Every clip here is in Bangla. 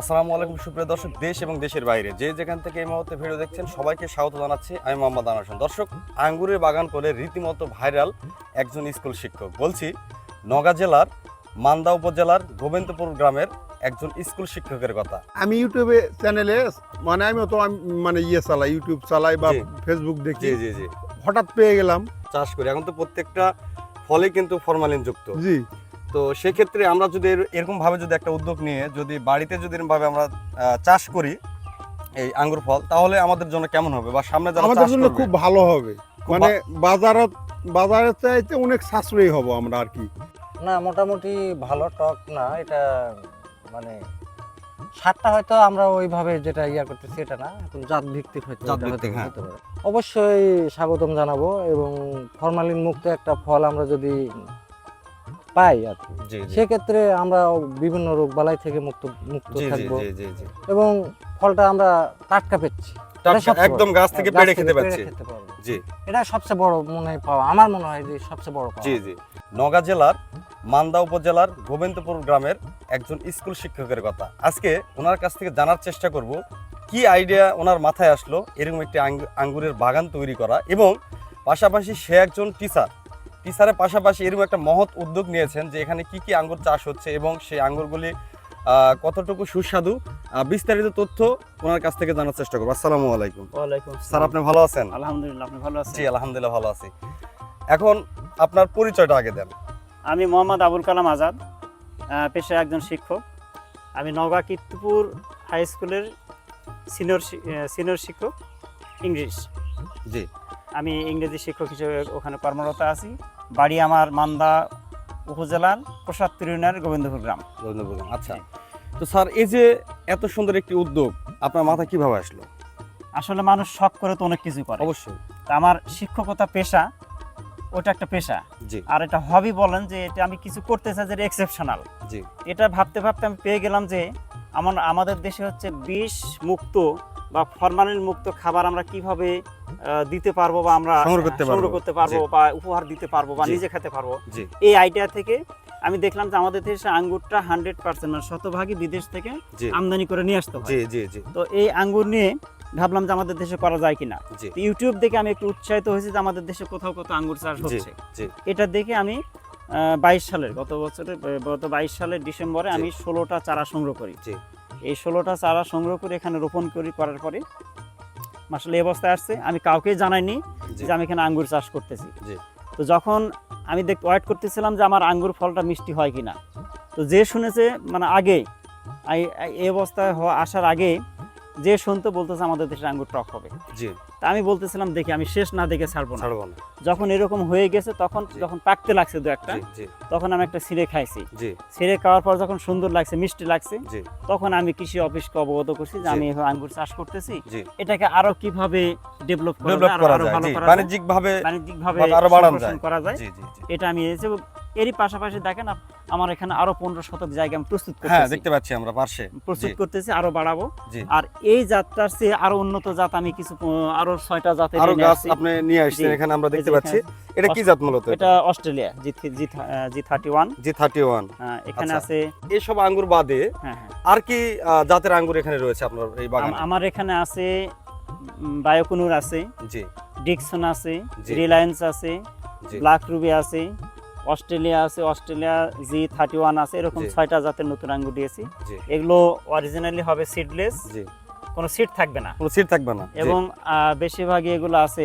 আসসালামু আলাইকুম সুপ্রিয় দর্শক দেশ এবং দেশের বাইরে। যে যেখান থেকে এই মুহূর্তে ভিডিও দেখছেন সবাইকে স্বাগত জানাচ্ছি। আমি মোহাম্মদ আনাসন দর্শক আঙ্গুরের বাগান করে রীতিমতো ভাইরাল একজন স্কুল শিক্ষক। বলছি নগা জেলার মান্দা উপজেলার গোবিন্দপুর গ্রামের একজন স্কুল শিক্ষকের কথা। আমি ইউটিউবে চ্যানেলে মানে আমি তো মানে ইয়ে চালাই ইউটিউব চালাই বা ফেসবুক দেখি। জি জি হঠাৎ পেয়ে গেলাম। চাষ করি। এখন তো প্রত্যেকটা ফলে কিন্তু ফরমালিন যুক্ত। জি। তো সেক্ষেত্রে আমরা যদি এর- এরকম ভাবে যদি একটা উদ্যোগ নিয়ে যদি বাড়িতে যদি এরকম ভাবে আমরা চাষ করি এই আঙ্গুর ফল তাহলে আমাদের জন্য কেমন হবে? বা সামনে যারা আমাদের চাষ জন্য খুব ভালো হবে। মানে বাজারত বাজারের চাইতে অনেক সাশ্রয়ী হব আমরা আর কি। না মোটামুটি ভালো টক না এটা মানে সারটা হয়তো আমরা ওইভাবে যেটা ইয়া করতেছি এটা না এখন জাত ভিত্তিক হয়তো জাত ভিত্তিক, হ্যাঁ। অবশ্যই স্বাগতম জানাব এবং ফরমালিন মুক্ত একটা ফল আমরা যদি পাই আর সেক্ষেত্রে আমরা বিভিন্ন রোগ বালাই থেকে মুক্ত মুক্ত থাকব। এবং ফলটা আমরা টাটকা পেচ্ছি। একদম গাছ থেকে পেড়ে খেতে পাচ্ছি। জি। এটা সবচেয়ে বড় মনে হয় পাওয়া। আমার মনে হয় যে সবচেয়ে বড় পাওয়া। জি জি। নগা জেলার মান্দা উপজেলার গোবিন্দপুর গ্রামের একজন স্কুল শিক্ষকের কথা। আজকে ওনার কাছ থেকে জানার চেষ্টা করব কি আইডিয়া ওনার মাথায় আসলো এরকম একটি আঙ্গু- আঙ্গুরের বাগান তৈরি করা এবং পাশাপাশি সে একজন টিচার টিচারের পাশাপাশি এরকম একটা মহৎ উদ্যোগ নিয়েছেন যে এখানে কি কি আঙ্গুর চাষ হচ্ছে এবং সেই আঙ্গুরগুলি কতটুকু সুস্বাদু বিস্তারিত তথ্য ওনার কাছ থেকে জানার চেষ্টা করব। আসসালামু আলাইকুম। স্যার আপনি ভালো আছেন? আলহামদুলিল্লাহ আপনি ভালো আছেন? জি আলহামদুলিল্লাহ ভালো আছি। এখন আপনার পরিচয়টা আগে দেন। আমি মোহাম্মদ আবুল কালাম আজাদ পেশায় একজন শিক্ষক। আমি নওগাঁ কীর্তিপুর হাই স্কুলের সিনিয়র সিনিয়র শিক্ষক ইংলিশ জি। আমি ইংরেজি শিক্ষক হিসেবে ওখানে কর্মরত আছি। বাড়ি আমার মান্দা উপজেলার প্রসাদপুর ইউনিয়নের গোবিন্দপুর গ্রাম। ধন্যবাদ আচ্ছা। তো স্যার এই যে এত সুন্দর একটি উদ্যোগ আপনার মাথায় কীভাবে আসলো? আসলে মানুষ শখ করে তো অনেক কিছু করে। অবশ্যই। তা আমার শিক্ষকতা পেশা ওটা একটা পেশা। জি। আর এটা হবি বলেন যে এটা আমি কিছু করতে চাই যেটা এক্সেপশনাল জি। এটা ভাবতে ভাবতে আমি পেয়ে গেলাম যে আমার আমাদের দেশে হচ্ছে বিষ মুক্ত বা ফরমালিন মুক্ত খাবার আমরা কীভাবে দিতে পারব বা আমরা সংগ্রহ করতে পারব। বা উপহার দিতে পারব বা নিজে খেতে পারব। এই আইডিয়া থেকে আমি দেখলাম যে আমাদের দেশে আঙ্গুরটা হান্ড্রেড পার্সেন্ট মানে শতভাগই বিদেশ থেকে আমদানি করে নিয়ে আসতে হয়। তো এই আঙ্গুর নিয়ে ভাবলাম যে আমাদের দেশে করা যায় কিনা। ইউটিউব দেখে আমি একটু উৎসাহিত হয়েছি যে আমাদের দেশে কোথাও কোথাও আঙ্গুর চাষ হচ্ছে। এটা দেখে আমি বাইশ সালের গত বছরে গত বাইশ সালের ডিসেম্বরে। আমি ষোলোটা চারা সংগ্রহ করি। এই ষোলোটা চারা সংগ্রহ করে এখানে রোপণ করি করার পরে আসলে এই অবস্থায় আসছে। আমি কাউকে জানাইনি যে আমি এখানে আঙ্গুর চাষ করতেছি। তো যখন আমি দেখ ওয়েট করতেছিলাম যে আমার আঙ্গুর ফলটা মিষ্টি হয় কি না তো যে শুনেছে মানে আগে এই অবস্থায় আসার আগে যে শুনতে বলতেছে আমাদের দেশের আঙ্গুর টক হবে। জি। আমি বলতেছিলাম দেখি আমি শেষ না দেখে ছাড়বো না। ছাড়বো না। যখন এরকম হয়ে গেছে তখন যখন পাকতে লাগছে দু একটা তখন আমি একটা সিরে খাইছি। সিরে খাওয়ার পর যখন সুন্দর লাগছে মিষ্টি লাগছে তখন আমি কৃষি অফিসকে অবগত করছি যে আমি আঙ্গুর চাষ করতেছি। এটাকে আরও কীভাবে ডেভেলপ করা যায়, করা যায়, বাণিজ্যিক ভাবে আরও বাড়ানো যায়। করা যায়। এটা আমি এবং এরই পাশাপাশি দেখেন আমার এখানে আরও পনেরো শতক জায়গা আমি প্রস্তুত হ্যাঁ করতেছি। দেখতে পাচ্ছি আমরা পার্শ্বে প্রস্তুত করতেছি আরও বাড়াবো। আর এই জাতটার চেয়ে আরও উন্নত জাত আমি কিছু আরও ছয়টা জাতের আরও গাছ আপনি নিয়ে আসছেন এখানে আমরা দেখতে পাচ্ছি। এটা কি জাত মূলত এটা? অস্ট্রেলিয়া জি জি থার্টি ওয়ান। জি থার্টি ওয়ান। এখানে আচ্ছা। আছে এইসব আঙ্গুর বাদে হ্যাঁ হ্যাঁ। আর কি জাতের আঙ্গুর এখানে রয়েছে আপনার এই বাগানে? আমার এখানে আছে বায়োকুনুর আছে জি। ডিকসন আছে রিলায়েন্স আছে ব্ল্যাক রুবি আছে অস্ট্রেলিয়া আছে অস্ট্রেলিয়া জি থার্টি ওয়ান আছে এরকম ছয়টা জাতের নতুন আঙ্গুর দিয়েছি। এগুলো অরিজিনালি হবে সিডলেস কোনো সিড থাকবে না। কোনো সিট থাকবে না। এবং বেশিরভাগই এগুলো আছে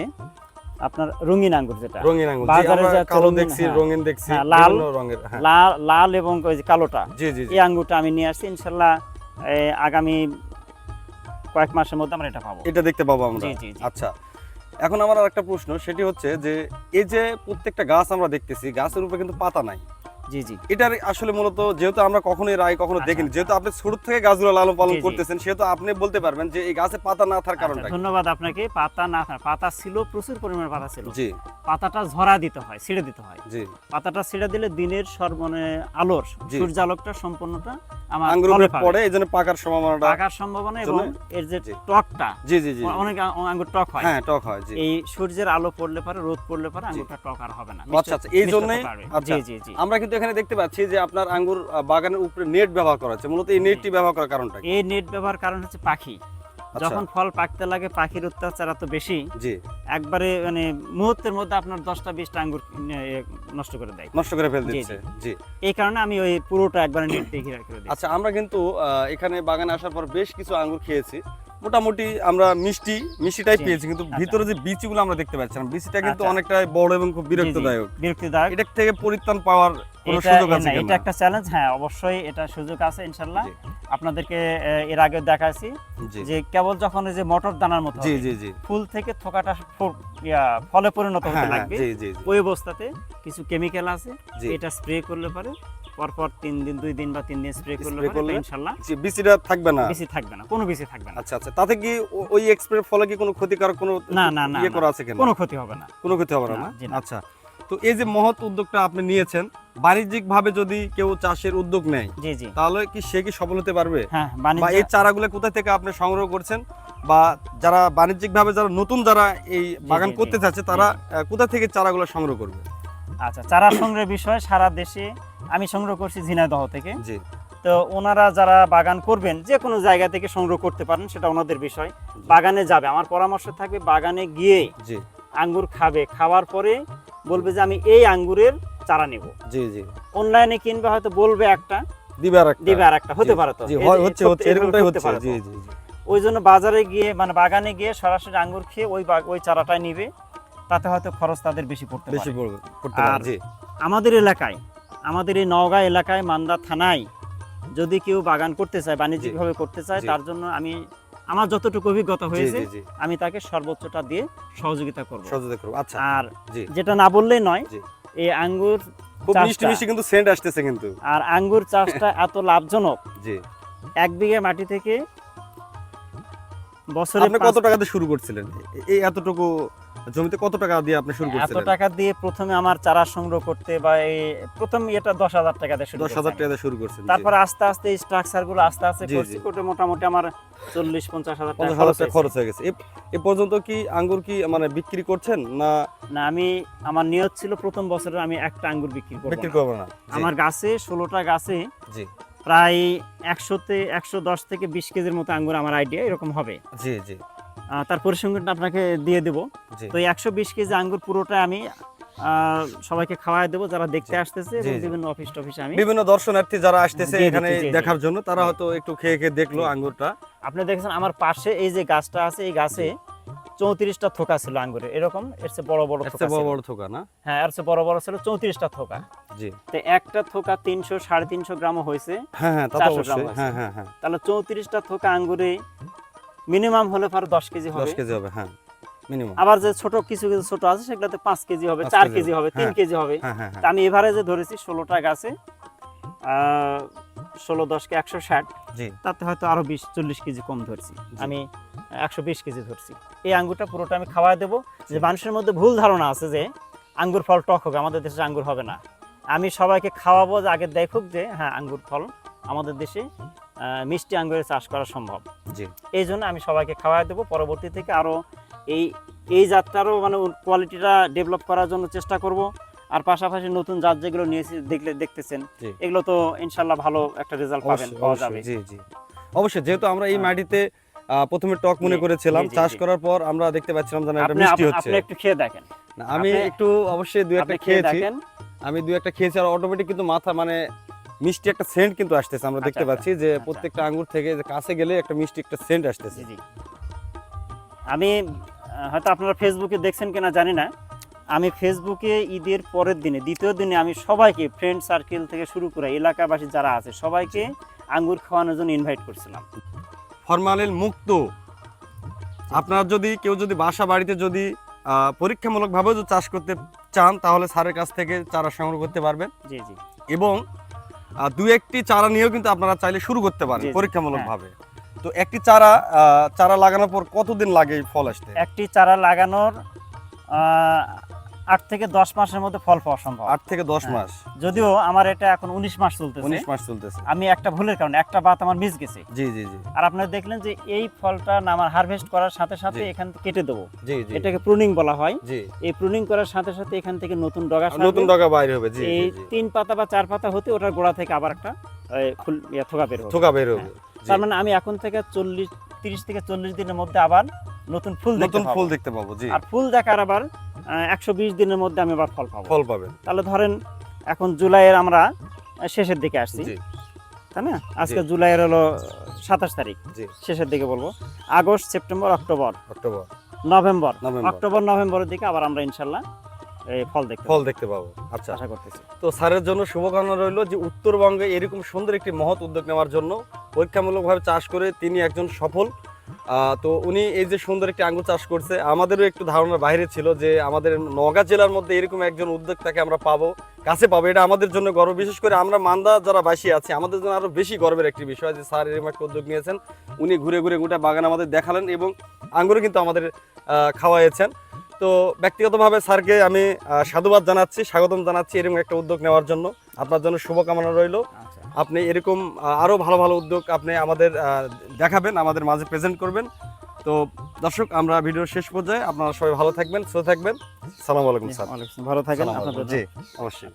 আপনার রঙিন আঙ্গুর যেটা। রঙিন আঙ্গুর। বাজারে যা কালো দেখছি হ্যাঁ। রঙিন দেখছি হ্যাঁ, লাল, রঙের হ্যাঁ। লাল লাল এবং ওই যে কালোটা। জি জি এই আঙ্গুরটা আমি নিয়ে আসছি ইনশাল্লাহ আগামী কয়েক মাসের মধ্যে আমরা এটা পাবো। এটা দেখতে পাবো আমরা। জি জি। আচ্ছা এখন আমার একটা প্রশ্ন, সেটি হচ্ছে যে এই যে প্রত্যেকটা গাছ আমরা দেখতেছি, গাছের উপরে কিন্তু পাতা নাই। জি জি। এটার আসলে মূলত যেহেতু আমরা কখনো এর আগে কখনো আচ্ছা, দেখিনি আচ্ছা। যেহেতু আপনি ছোট থেকে গাছগুলো লালন পালন। করতেছেন সেহেতু আপনি বলতে পারবেন যে এই গাছে পাতা না থাকার কারণটা আচ্ছা, ধন্যবাদ আপনাকে। পাতা না থাকা পাতা ছিল প্রচুর পরিমাণে পাতা ছিল। জি। পাতাটা ঝরা দিতে হয় ছিঁড়ে দিতে হয়। জি। পাতাটা ছিঁড়ে দিলে দিনের সর মানে আলোর। সূর্যালোকটা সম্পূর্ণটা আমার আঙ্গুর ফলে উপরে পাবে। পড়ে এই পাকার সম্ভাবনাটা পাকার সম্ভাবনা এবং এর যে টকটা জি জি জি। অনেক আঙ্গুর টক হয়। হ্যাঁ টক হয় জি। এই সূর্যের আলো পড়লে পারে রোদ পড়লে পারে আঙ্গুরটা টক আর হবে না। আচ্ছা আচ্ছা এই মিষ্টতা আচ্ছা জি জি জি। আমরা কিন্তু এখানে দেখতে পাচ্ছি যে আপনার আঙ্গুর বাগানের উপরে নেট ব্যবহার করা হচ্ছে। মূলত এই নেটটি ব্যবহার করার কারণটা এই নেট ব্যবহার কারণ হচ্ছে পাখি। আচ্ছা। যখন ফল পাকতে লাগে পাখির অত্যাচার এত বেশি জি। একবারে মানে মুহূর্তের মধ্যে আপনার দশটা বিশটা আঙ্গুর নষ্ট করে দেয়। নষ্ট করে ফেল দিচ্ছে। জি। এই কারণে আমি ওই পুরোটা একবারে নেট দিয়ে ঘিরে আচ্ছা আমরা কিন্তু এখানে বাগানে আসার পর বেশ কিছু আঙ্গুর খেয়েছি। মোটামুটি আমরা মিষ্টি মিষ্টিটাই পেয়েছি কিন্তু আচ্ছা। ভিতরে যে বিচিগুলো আমরা দেখতে পাচ্ছি না বিচিটা কিন্তু আচ্ছা। অনেকটাই বড় এবং খুব বিরক্তদায়ক। বিরক্তিদায়ক। এটা থেকে পরিত্রাণ পাওয়ার কোনো এটা সুযোগ আছে এটা একটা চ্যালেঞ্জ হ্যাঁ অবশ্যই এটা সুযোগ আছে আপনাদেরকে এর আগে দেখাইছি যে কেবল যখন যে মটর দানার মতো জি জি জি। ফুল থেকে থোকাটা ফলে পরিণত হ্যাঁ হতে হ্যাঁ, লাগবে জি জি ওই অবস্থাতে কিছু কেমিক্যাল আছে এটা স্প্রে করলে পারে পরপর তিন দিন দুই দিন বা তিন দিন স্প্রে করলে করলে? ইনশাল্লাহ জি, বিচিটা থাকবে না? থাকবে না কোনো থাকবে না। আচ্ছা আচ্ছা তাতে কি ওই ফলে কি কোনো ক্ষতিকারক কোনো না, না, না, ইয়ে করা আছে কিনা? কোনো ক্ষতি হবে না। কোনো ক্ষতি হবে না। আচ্ছা তো এই যে মহৎ উদ্যোগটা আপনি নিয়েছেন বাণিজ্যিক ভাবে যদি কেউ চাষের উদ্যোগ নেয় জি জি। তাহলে কি সে কি সফল হতে পারবে? হ্যাঁ বা এই চারাগুলো কোথা থেকে আপনি সংগ্রহ করছেন? বা যারা বাণিজ্যিক ভাবে যারা নতুন যারা এই বাগান করতে চাচ্ছে তারা কোথা থেকে চারাগুলো সংগ্রহ করবে? আচ্ছা চারা সংগ্রহের বিষয় সারা দেশে আমি সংগ্রহ করছি ঝিনাইদহ থেকে। জি। তো ওনারা যারা বাগান করবেন যে কোনো জায়গা থেকে সংগ্রহ করতে পারেন সেটা ওনাদের বিষয়। বাগানে যাবে। আমার পরামর্শ থাকবে বাগানে গিয়ে জি। আঙ্গুর খাবে খাওয়ার পরে বলবে যে আমি এই আঙ্গুরের চারা নেব। জি জি। অনলাইনে কিনবে হয়তো বলবে একটা। দিবে আর একটা। দিবে আর একটা হতে পারে তো। হচ্ছে হচ্ছে এরকমটাই হচ্ছে। পারে জি জি ওই জন্য বাজারে গিয়ে মানে বাগানে গিয়ে সরাসরি আঙ্গুর খেয়ে ওই ওই চারাটাই নিবে। তাতে হয়তো খরচ তাদের বেশি পড়তে বেশি পড়বে আর- আমাদের এলাকায় আমাদের এই নওগাঁ এলাকায় মান্দা থানায় যদি কেউ বাগান করতে চায় বাণিজ্যিকভাবে করতে চায় তার জন্য আমি আমার যতটুকু অভিজ্ঞতা হয়েছে আমি তাকে সর্বোচ্চটা দিয়ে সহযোগিতা করব। সহযোগিতা করব আচ্ছা আর যেটা না বললেই নয় এই আঙ্গুর খুব মিষ্টি মিষ্টি কিন্তু সেন্ট আসতেছে কিন্তু। আর আঙ্গুর চাষটা এত লাভজনক জি। এক বিঘে মাটি থেকে বছরে আপনি কত টাকাতে শুরু করছিলেন? এই এতটুকু জমিতে কত টাকা দিয়ে আপনি শুরু এত টাকা দিয়ে প্রথমে আমার চারা সংগ্রহ করতে বা এই প্রথম এটা দশ হাজার টাকা দিয়ে শুরু দশ হাজার করেছি। টাকা দিয়ে শুরু করছেন। তারপরে আস্তে আস্তে স্ট্রাকচারগুলো আস্তে আস্তে করছি। করে মোটামুটি আমার চল্লিশ পঞ্চাশ হাজার টাকা খরচ হয়ে গেছে। এ- পর্যন্ত কি আঙ্গুর কি মানে বিক্রি করছেন না? না আমি আমার নিয়ত ছিল প্রথম বছরে আমি একটা আঙ্গুর বিক্রি করব বিক্রি। করব না আমার গাছে ষোলোটা গাছে জি। প্রায় একশোতে একশো দশ থেকে বিশ কেজির মতো আঙ্গুর আমার আইডিয়া এরকম হবে। জি জি। তার পরিসংখ্যানটা আপনাকে দিয়ে দেবো। তো একশো বিশ কেজি আঙ্গুর পুরোটা আমি সবাইকে খাওয়াই দেবো যারা দেখতে আসতেছে। বিভিন্ন অফিস টফিসে আমি বিভিন্ন দর্শনার্থী যারা আসতেছে এখানে। দেখার জন্য তারা হয়তো একটু খেয়ে খেয়ে দেখল আঙ্গুরটা। আপনি দেখেছেন আমার পাশে এই যে গাছটা আছে এই গাছে চৌত্রিশটা থোকা ছিল আঙ্গুরে। এরকম এর চেয়ে বড় বড় থোকা বড় বড় থোকা না? হ্যাঁ এর চেয়ে বড় বড় ছিল চৌত্রিশটা থোকা। জি। তো একটা থোকা তিনশো সাড়ে তিনশো গ্রামও হয়েছে হ্যাঁ হ্যাঁ তা তো 400 গ্রাম হ্যাঁ হ্যাঁ হ্যাঁ। তাহলে চৌত্রিশটা থোকা আঙ্গুরে মিনিমাম হলে পর দশ কেজি হবে। দশ কেজি হবে হ্যাঁ মিনিমাম। আবার যে ছোট কিছু কিছু ছোট আছে সেগুলোতে পাঁচ কেজি হবে চার কেজি হবে তিন হ্যাঁ। কেজি হবে। হ্যাঁ হ্যাঁ আমি এভারেজে ধরেছি ষোলোটা গাছে ষোলো দশকে একশো ষাট। তাতে হয়তো আরও বিশ চল্লিশ কেজি কম ধরছি। আমি একশো বিশ কেজি ধরছি। এই আঙ্গুরটা পুরোটা আমি খাওয়াই দেবো। যে মানুষের মধ্যে ভুল ধারণা আছে যে আঙ্গুর ফল টক হবে আমাদের দেশে আঙ্গুর হবে না। আমি সবাইকে খাওয়াবো যে আগে দেখুক যে হ্যাঁ আঙ্গুর ফল আমাদের দেশে মিষ্টি আঙ্গুরের চাষ করা সম্ভব। জি। এই জন্য আমি সবাইকে খাওয়াই দেবো। পরবর্তী থেকে আরও এই এই জাতটারও মানে কোয়ালিটিটা ডেভেলপ করার জন্য চেষ্টা করব। আর পাশাপাশি নতুন জাত যেগুলো নিয়েছি দেখলে দেখতেছেন এগুলো তো ইনশাল্লাহ ভালো একটা রেজাল্ট পাবেন পাওয়া যাবে। জি জি। অবশ্যই যেহেতু আমরা এই। মাটিতে প্রথমে টক মনে করেছিলাম চাষ করার পর আমরা দেখতে পাচ্ছিলাম যে না, এটা মিষ্টি হচ্ছে। আপনি একটু খেয়ে দেখেন। না, আমি একটু অবশ্যই দুই একটা খেয়ে খেয়েছি। দেখেন। আমি দুই একটা খেয়েছি আর অটোমেটিক কিন্তু মাথা মানে মিষ্টি একটা সেন্ট কিন্তু আসতেছে আমরা দেখতে আচ্ছা, পাচ্ছি যে আচ্ছা। প্রত্যেকটা আঙ্গুর থেকে যে কাছে গেলে একটা মিষ্টি একটা সেন্ট আসতেছে। আমি হয়তো আপনারা ফেসবুকে দেখছেন কিনা জানি না। আমি ফেসবুকে ঈদের পরের দিনে দ্বিতীয় দিনে আমি সবাইকে ফ্রেন্ড সার্কেল থেকে শুরু করে এলাকাবাসী যারা আছে সবাইকে আঙ্গুর খাওয়ানোর জন্য ইনভাইট করছিলাম। ফরমালিন মুক্ত। আপনার যদি কেউ যদি বাসা বাড়িতে যদি আহ, পরীক্ষামূলকভাবেও যদি চাষ করতে চান তাহলে স্যারের কাছ থেকে চারা সংগ্রহ করতে পারবেন। জি জি। এবং দু একটি চারা নিয়েও কিন্তু আপনারা চাইলে শুরু করতে পারেন পরীক্ষামূলক ভাবে পরীক্ষামূলকভাবে। তো একটি চারা আহ, চারা লাগানোর পর কতদিন লাগে ফল আসতে? একটি চারা লাগানোর আহ, আট থেকে দশ মাসের মধ্যে ফল পাওয়া সম্ভব। আট থেকে দশ হ্যাঁ। মাস। যদিও আমার এটা এখন উনিশ মাস চলতেছে। উনিশ মাস চলতেছে। আমি একটা ভুলের কারণে একটা বাত আমার মিস গেছে। জি জি জি। আর আপনারা দেখলেন যে এই ফলটা না আমার হারভেস্ট করার সাথে সাথে এখান থেকে কেটে দেবো। জি জি। এটাকে প্রুনিং বলা হয়। জি। এই প্রুনিং করার সাথে সাথে এখান থেকে নতুন ডগা নতুন। টাকা বাইরে হবে। জি এই তিন পাতা বা চার পাতা হতে ওটার গোড়া থেকে আবার একটা ফুল থোকা বের হবে। থোকা বের হবে। তার মানে আমি এখন থেকে চল্লিশ তিরিশ থেকে চল্লিশ দিনের মধ্যে আবার নতুন ফুল নতুন ফুল দেখতে পাবো জি। আর ফুল দেখার আবার একশো বিশ দিনের মধ্যে আমি আবার ফল পাবো। ফল পাবেন। তাহলে ধরেন এখন জুলাইয়ের আমরা শেষের দিকে আসছি তাই না? আজকে জুলাইয়ের হলো সাতাশ তারিখ শেষের দিকে বলব। August September October. October. November. October নভেম্বরের দিকে আবার আমরা ইনশাল্লাহ ফল দেখতে ফল দেখতে পাবো। আচ্ছা। আশা করতেছি। তো স্যারের জন্য শুভকামনা রইল যে উত্তরবঙ্গে এরকম সুন্দর একটি মহৎ উদ্যোগ নেওয়ার জন্য পরীক্ষামূলকভাবে চাষ করে তিনি একজন সফল তো উনি এই যে সুন্দর একটি আঙ্গুর চাষ করছে, আমাদেরও একটু ধারণার বাইরে ছিল যে আমাদের নওগাঁ জেলার মধ্যে এরকম একজন উদ্যোক্তাকে আমরা পাবো, কাছে পাবো, এটা আমাদের জন্য গর্ব। বিশেষ করে আমরা মান্দা যারা বাসী আছি, আমাদের জন্য আরও বেশি গর্বের একটি বিষয় যে স্যার এরকম একটা উদ্যোগ নিয়েছেন, উনি ঘুরে ঘুরে গোটা বাগান আমাদের দেখালেন এবং আঙ্গুরও কিন্তু আমাদের খাওয়াইয়েছেন। তো ব্যক্তিগতভাবে স্যারকে আমি সাধুবাদ জানাচ্ছি, স্বাগতম জানাচ্ছি এরকম একটা উদ্যোগ নেওয়ার জন্য। আপনার জন্য শুভকামনা রইল। আচ্ছা। আপনি এরকম আরও আরও ভালো ভালো উদ্যোগ আপনি আমাদের আহ, দেখাবেন আমাদের মাঝে প্রেজেন্ট করবেন। তো দর্শক আমরা ভিডিও শেষ পর্যায়ে আপনারা সবাই ভালো থাকবেন সুস্থ থাকবেন। সালাম আলাইকুম স্যার। ভালো থাকেন জি অবশ্যই।